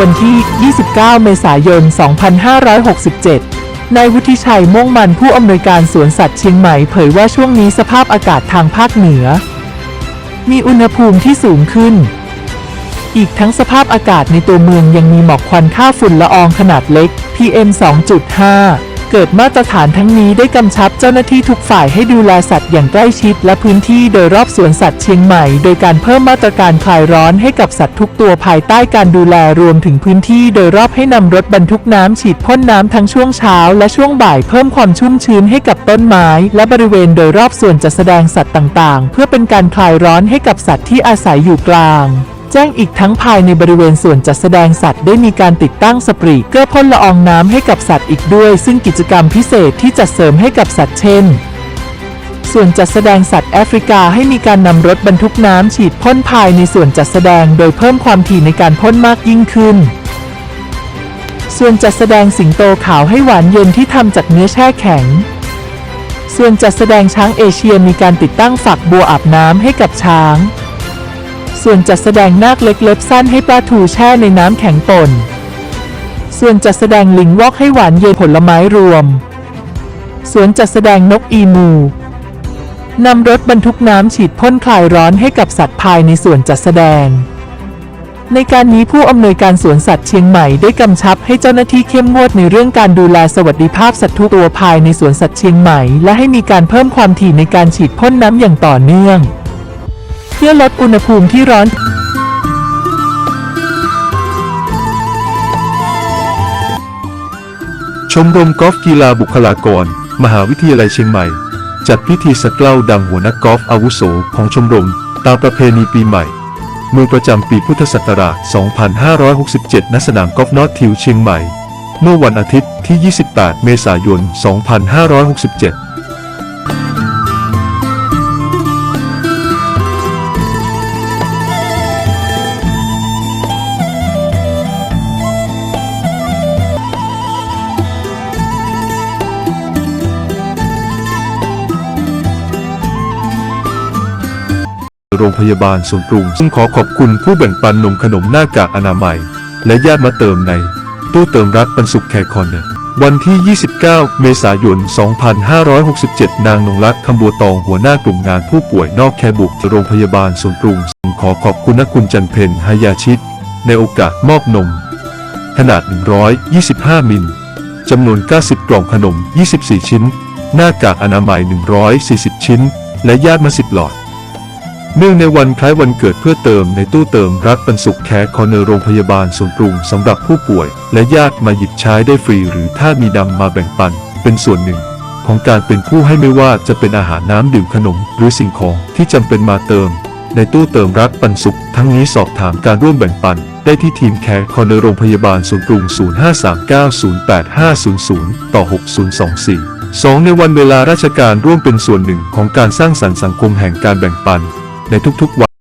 วันที่ 29 เมษายน 2567 นายวุฒิชัยม่วงมันผู้อำนวยการสวนสัตว์เชียงใหม่เผยว่าช่วงนี้สภาพอากาศทางภาคเหนือ มีอุณหภูมิที่สูงขึ้น อีกทั้งสภาพอากาศในตัวเมืองยังมีหมอกควันค่าฝุ่นละอองขนาดเล็ก PM 2.5 เกิดมาตรฐานทั้งนี้ได้กำชับเจ้าหน้าที่ทุกฝ่ายให้ดูแลสัตว์อย่างใกล้ชิด และพื้นที่โดยรอบสวนสัตว์เชียงใหม่ โดยการเพิ่มมาตรการคลายร้อนให้กับสัตว์ทุกตัวภายใต้การดูแลรวมถึงพื้นที่โดยรอบให้นำรถบรรทุกน้ำฉีดพ่นน้ำทั้งช่วงเช้า และช่วงบ่ายเพิ่มความชุ่มชื้นให้กับต้นไม้ และบริเวณโดยรอบส่วนจัดแสดงสัตว์ต่าง ๆ เพื่อเป็นการคลายร้อนให้กับสัตว์ที่อาศัยอยู่กลาง แจ้งอีกทั้งภายในบริเวณส่วนจัดแสดงสัตว์ได้มีการติดตั้งสปริเกอร์พ่นละอองน้ำให้กับสัตว์อีกด้วย ซึ่งกิจกรรมพิเศษที่จัดเสริมให้กับสัตว์เช่นส่วนจัดแสดงสัตว์แอฟริกาให้มีการนำรถบรรทุกน้ำฉีดพ่นภายในส่วนจัดแสดงโดยเพิ่มความถี่ในการพ่นมากยิ่งขึ้น ส่วนจัดแสดงสิงโตขาวให้หวานเย็นที่ทำจากเนื้อแช่แข็ง ส่วนจัดแสดงช้างเอเชียมีการติดตั้งฝักบัวอาบน้ำให้กับช้าง ส่วนจัดแสดงนาคเล็กเล็บสั้นให้ปลาทูแช่ในน้ำแข็งป่น ส่วนจัดแสดงลิงวอกให้หวานเย็นผลไม้รวมส่วนจัดแสดงนกอีมูนำรถบรรทุกน้ำฉีดพ่นคลายร้อนให้กับสัตว์ภายในส่วนจัดแสดง ในการนี้ผู้อำนวยการสวนสัตว์เชียงใหม่ได้กำชับให้เจ้าหน้าที่เข้มงวดในเรื่องการดูแลสวัสดิภาพสัตว์ทุกตัวภายในสวนสัตว์เชียงใหม่ และให้มีการเพิ่มความถี่ในการฉีดพ่นน้ำอย่างต่อเนื่อง เพื่อลดอุณหภูมิที่ร้อน ชมรมกอล์ฟกีฬาบุคลากร มหาวิทยาลัยเชียงใหม่ จัดพิธีสักเล่าดังหัวนักกอล์ฟอาวุโสของชมรม ตามประเพณีปีใหม่ เมืองประจำปีพุทธศักราช 2567 ณ สนามกอล์ฟนอตทิวเชียงใหม่ เมื่อวันอาทิตย์ที่ 28 เมษายน 2567 โรงพยาบาลสวนปรุง ซึ่งขอขอบคุณผู้แบ่งปันนมขนมหน้ากากอนามัย และญาติมาเติมใน ตู้เติมรักปันสุขแคร์คอนเนอร์วันที่ 29 เมษายน 2567 นางนงรัตน์คำบัวตองหัวหน้ากลุ่มงานผู้ป่วยนอกแคบุกโรงพยาบาลสวนปรุง ขอขอบคุณนักคุณจันเพนหายาชิต ในโอกาสมอบนม ขนาด 125 มิลจำนวน 90 กล่องขนม 24 ชิ้น หน้ากากอนามัย 140 ชิ้น และญาติมา10หลอด เนื่องในวันคล้ายวันเกิดเพื่อเติมในตู้เติมรักปันสุขแคร์คอร์เนอร์โรงพยาบาลสวนปรุงสำหรับผู้ป่วย และญาติมาหยิบใช้ได้ฟรี หรือถ้ามีนำมาแบ่งปัน เป็นส่วนหนึ่ง ของการเป็นผู้ให้ไม่ว่าจะเป็นอาหารน้ำดื่มขนม หรือสิ่งของที่จำเป็นมาเติม ในตู้เติมรักปันสุข ทั้งนี้สอบถามการร่วมแบ่งปัน ได้ที่ทีมแคร์คอร์เนอร์โรงพยาบาลสวนปรุง 0539085500 ต่อ 6024 2 ในวันเวลาราชการร่วมเป็นส่วนหนึ่งของการสร้างสรรค์สังคมแห่งการแบ่งปัน ในทุกๆวัน